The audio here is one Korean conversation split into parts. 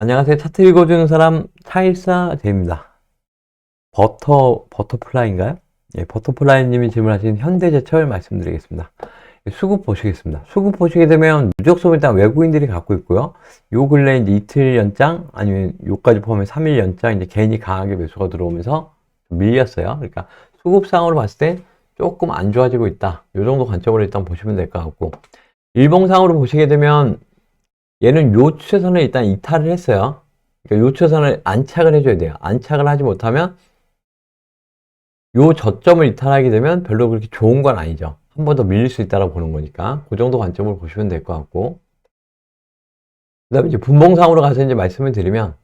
안녕하세요. 차트 읽어주는 사람 차일사 제입니다. 버터, 버터플라이인가요? 예, 버터플라이님이 질문하신 현대제철 말씀드리겠습니다. 수급 보시겠습니다. 수급 보시게 되면 누적소금 일단 외국인들이 갖고 있고요. 요 근래 이제 이틀 연장 아니면 요까지 포함해 3일 연장 이제 개인이 강하게 매수가 들어오면서 좀 밀렸어요. 그러니까 수급 상으로 봤을 때 조금 안 좋아지고 있다. 요 정도 관점으로 일단 보시면 될 것 같고 일봉상으로 보시게 되면 얘는 요 추세선을 일단 이탈을 했어요. 그러니까 요 추세선을 안착을 해줘야 돼요. 안착을 하지 못하면 요 저점을 이탈하게 되면 별로 그렇게 좋은 건 아니죠. 한 번 더 밀릴 수 있다고 보는 거니까 그 정도 관점으로 보시면 될 것 같고 그 다음에 이제 분봉상으로 가서 이제 말씀을 드리면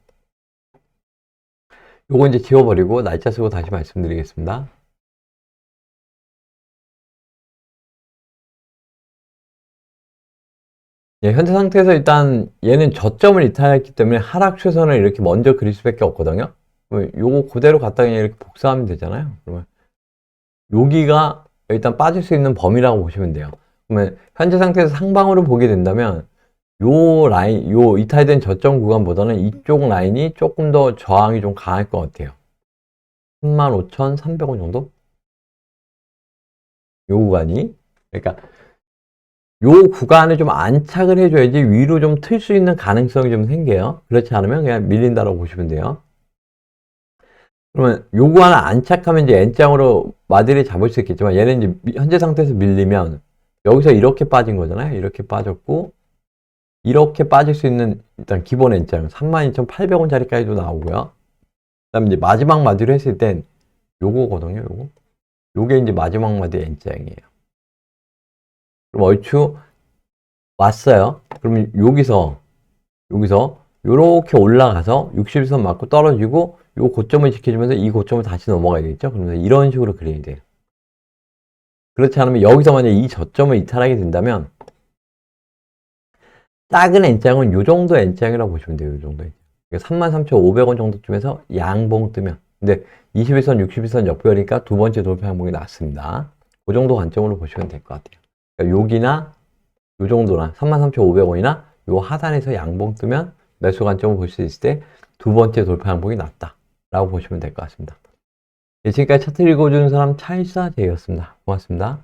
요거 이제 지워버리고 날짜 쓰고 다시 말씀드리겠습니다. 예, 현재 상태에서 일단 얘는 저점을 이탈했기 때문에 하락 최선을 이렇게 먼저 그릴 수밖에 없거든요. 요거 그대로 갖다가 그냥 이렇게 복사하면 되잖아요. 그러면 여기가 일단 빠질 수 있는 범위라고 보시면 돼요. 그러면 현재 상태에서 상방으로 보게 된다면 요 라인, 요 이탈된 저점 구간보다는 이쪽 라인이 조금 더 저항이 좀 강할 것 같아요. 35,300원 정도? 요 구간이. 그러니까 요 구간을 좀 안착을 해줘야지 위로 좀 틀 수 있는 가능성이 좀 생겨요. 그렇지 않으면 그냥 밀린다고 보시면 돼요. 그러면 요 구간을 안착하면 이제 N장으로 마디를 잡을 수 있겠지만 얘는 이제 미- 현재 상태에서 밀리면 여기서 이렇게 빠진 거잖아요. 이렇게 빠졌고 이렇게 빠질 수 있는 일단 기본 N장 32,800원짜리까지도 나오고요. 그다음에 이제 마지막 마디로 했을 땐 요거거든요. 요거. 요게 이제 마지막 마디 N장이에요. 그럼 얼추 왔어요. 그러면 여기서 여기서 이렇게 올라가서 60선 맞고 떨어지고 요 고점을 지켜주면서 이 고점을 다시 넘어가야 되겠죠. 그러면서 이런 식으로 그려야 돼요. 그렇지 않으면 여기서 만약 이 저점을 이탈하게 된다면 작은 N장은 요 정도 N장이라고 보시면 돼요. 요 정도. 33,500원 정도쯤에서 양봉 뜨면 근데 21선, 61선 역별이니까 두 번째 돌파 양봉이 났습니다. 그 정도 관점으로 보시면 될 것 같아요. 그러니까 여기나 요 정도나 33,500원이나 요 하단에서 양봉 뜨면 매수 관점을 볼 수 있을 때 두 번째 돌파 양봉이 났다 라고 보시면 될 것 같습니다. 예, 지금까지 차트 읽어주는 사람 차일사 제이였습니다. 고맙습니다.